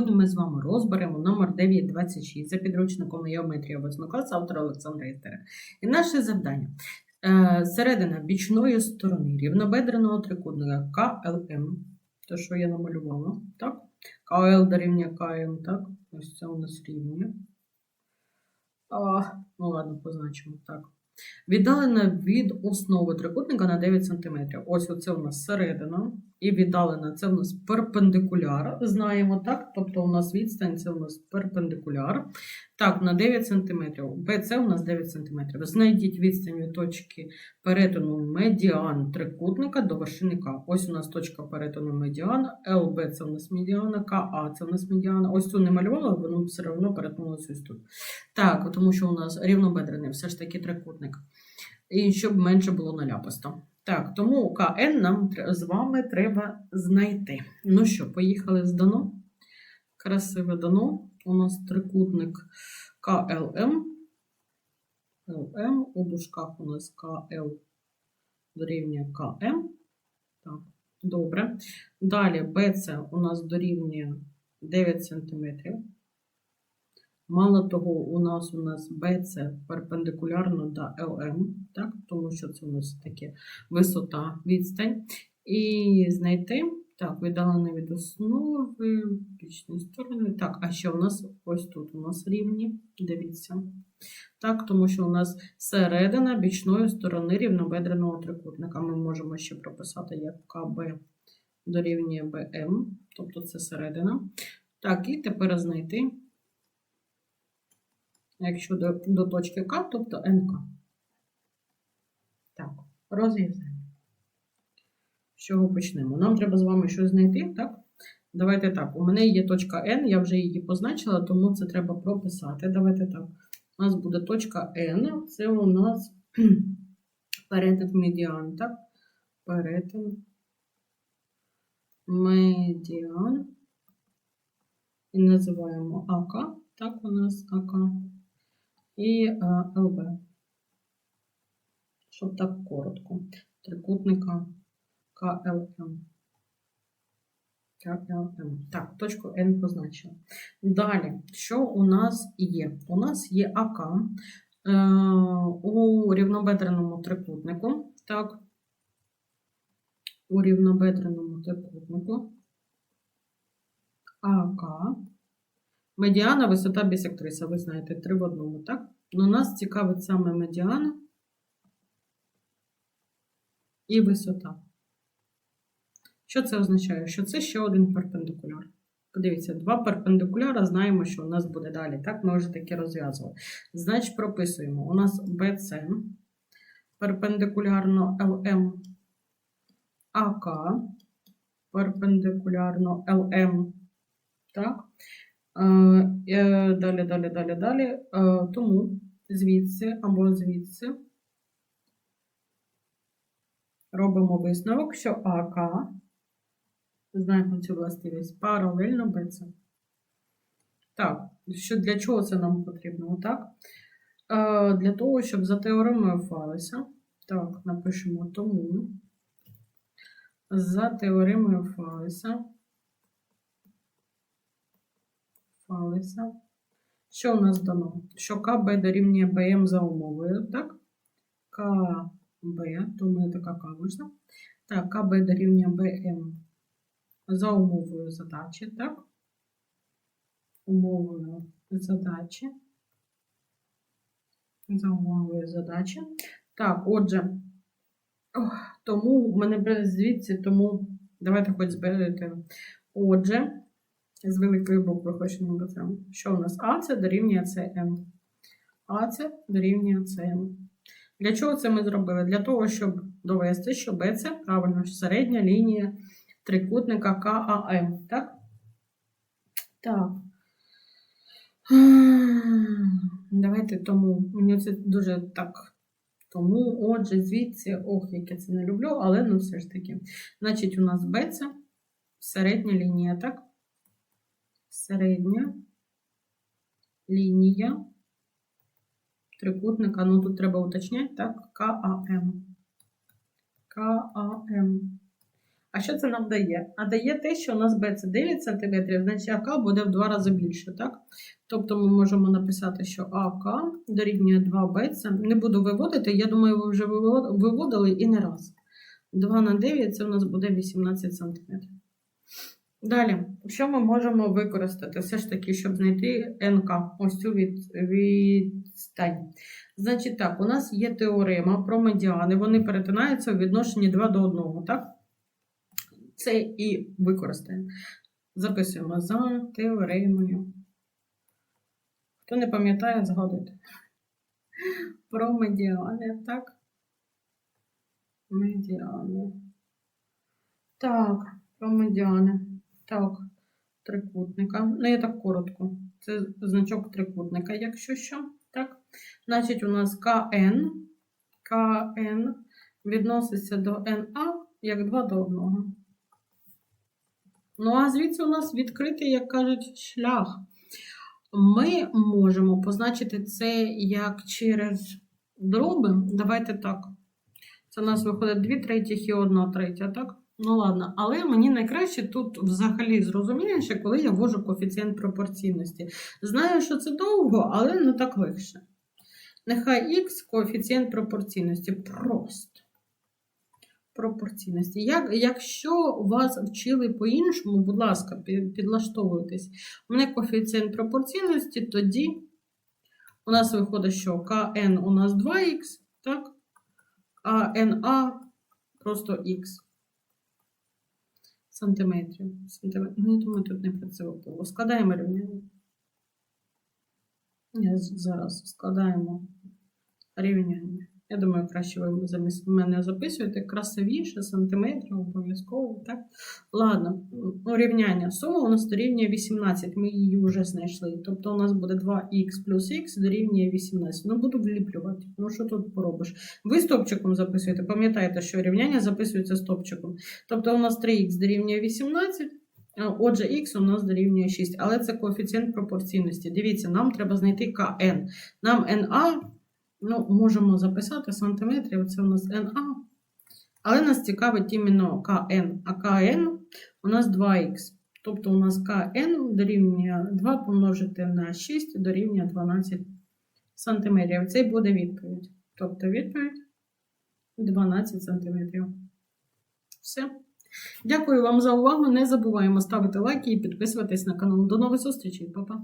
Сьогодні ми з вами розберемо номер 926 за підручником геометрія 8 класу автора Олександра Істера. І наше завдання. Е, Середина бічної сторони рівнобедреного трикутника КЛМ, те, що я намалювала, так? КЛ дорівнює КМ, так? Ось це у нас рівня. А, ну ладно, позначимо так. Віддалена від основи трикутника на 9 см. Ось оце у нас середина. І віддалена це у нас перпендикуляр. Знаємо, так? Тобто у нас відстань це у нас перпендикуляр. Так, на 9 см. BC у нас 9 см. Знайдіть відстань від точки перетину медіан трикутника до вершини К. Ось у нас точка перетину медіана, ЛБ це у нас медіана, КА це у нас медіана. Ось цю не малювала, воно все одно перетнулося ось тут. Так, тому що у нас рівнобедрений все ж таки трикутник. І щоб менше було наляписто. Так, тому КН нам з вами треба знайти. Ну що, поїхали з Дано. Красиве Дано. У нас трикутник КЛМ. ЛМ. У дужках у нас КЛ дорівнює КМ. Так, добре. Далі БЦ у нас дорівнює 9 см. Мало того, у нас у нас BC перпендикулярно до ЛМ, так? тому що це у нас таке висота, відстань. І знайти, так, віддалене від основи, бічні сторони. Так, а ще у нас ось тут у нас рівні, дивіться. Так, тому що у нас середина бічної сторони рівнобедреного трикутника. Ми можемо ще прописати як КБ дорівнює БМ, тобто це середина. Так, і тепер знайти якщо до, до точки К, тобто НК. Так, розв'язання. З чого почнемо? Нам треба з вами щось знайти, так? Давайте так. У мене є точка N, я вже її позначила, тому це треба прописати. Давайте так. У нас буде точка N, це у нас перетин медіан, так? Перетин медіан. І називаємо АК, так, у нас АК і е, ЛБ. Щоб так коротко. Трикутника КЛМ. КЛМ. Так, точку N позначила. Далі, що у нас є? У нас є АК е, у рівнобедреному трикутнику. Так, у рівнобедреному трикутнику. АК. Медіана, висота бісектриса, ви знаєте, три в одному, так? Ну, нас цікавить саме медіана і висота. Що це означає? Що це ще один перпендикуляр. Подивіться, два перпендикуляра, знаємо, що у нас буде далі. Так, ми вже таке розв'язували. Значить, прописуємо. У нас BC перпендикулярно LM АК перпендикулярно LM. Так? Е, е, Далі, далі, далі, далі. Е, Тому звідси або звідси робимо висновок, що АК, знаємо цю властивість, паралельно БЦ. Так, що для чого це нам потрібно? Так? Е, Для того, щоб за теоремою Фалеса, так, напишемо тому, за теоремою Фалеса, Фалеса. Що у нас дано? Що КБ дорівнює БМ за умовою, так? КБ, то у така К. Так, КБ дорівнює БМ за умовою задачі, так? Умовою задачі. За умовою задачі. Так, отже, ох, тому в мене звідси, тому давайте хоч зберете. Отже, з великої букви хочемо написати. Що у нас? А це дорівнює СМ. А це дорівнює СМ. Для чого це ми зробили? Для того, щоб довести, що Б це правильно середня лінія трикутника КАМ. Так? Так. Давайте тому. Мені це дуже так. Тому, отже, звідси, ох, як я це не люблю, але ну все ж таки. Значить, у нас Б це середня лінія, так? середня лінія трикутника, ну тут треба уточняти, так, КАМ. КАМ. А що це нам дає? А дає те, що у нас B це 9 см, значить АК буде в два рази більше, так? Тобто ми можемо написати, що АК дорівнює 2Б. Це не буду виводити, я думаю, ви вже виводили і не раз. 2 на 9 це у нас буде 18 см. Далі, що ми можемо використати? Все ж таки, щоб знайти НК, ось цю від, відстань. Значить так, у нас є теорема про медіани, вони перетинаються у відношенні 2 до 1, так? Це і використаємо. Записуємо за теоремою. Хто не пам'ятає, згадуйте. Про медіани, так? Медіани. Так, про медіани. Так, трикутника. Ну, я так коротко. Це значок трикутника, якщо що. Так. Значить, у нас КН. КН відноситься до НА як 2 до 1. Ну, а звідси у нас відкритий, як кажуть, шлях. Ми можемо позначити це як через дроби. Давайте так. Це у нас виходить 2 третіх і 1 третя, так? Ну ладно, але мені найкраще тут взагалі зрозуміліше, коли я ввожу коефіцієнт пропорційності. Знаю, що це довго, але не так легше. Нехай х коефіцієнт пропорційності. Просто. Пропорційності. Як, якщо вас вчили по-іншому, будь ласка, підлаштовуйтесь. У мене коефіцієнт пропорційності, тоді у нас виходить, що КН у нас 2х, так? а НА просто х сантиметрів. Сантиметр. Ну, я думаю, тут не працювало. Складаємо рівняння. Зараз складаємо рівняння. Я думаю, краще ви замість мене записуєте красивіше, сантиметрів обов'язково. Так? Ладно, ну, рівняння. Сума у нас дорівнює 18, ми її вже знайшли. Тобто у нас буде 2х плюс х дорівнює 18. Ну, буду вліплювати. Ну, що тут поробиш? Ви стопчиком записуєте. Пам'ятаєте, що рівняння записується стопчиком. Тобто у нас 3х дорівнює 18. Отже, х у нас дорівнює 6, але це коефіцієнт пропорційності. Дивіться, нам треба знайти КН. Нам НА, ну, можемо записати сантиметрів, це у нас НА. Але нас цікавить іменно КН. А КН у нас 2х. Тобто у нас КН дорівнює 2 помножити на 6 дорівнює 12 сантиметрів. Це буде відповідь. Тобто відповідь 12 сантиметрів. Все. Дякую вам за увагу. Не забуваємо ставити лайки і підписуватись на канал. До нових зустрічей, Па-па!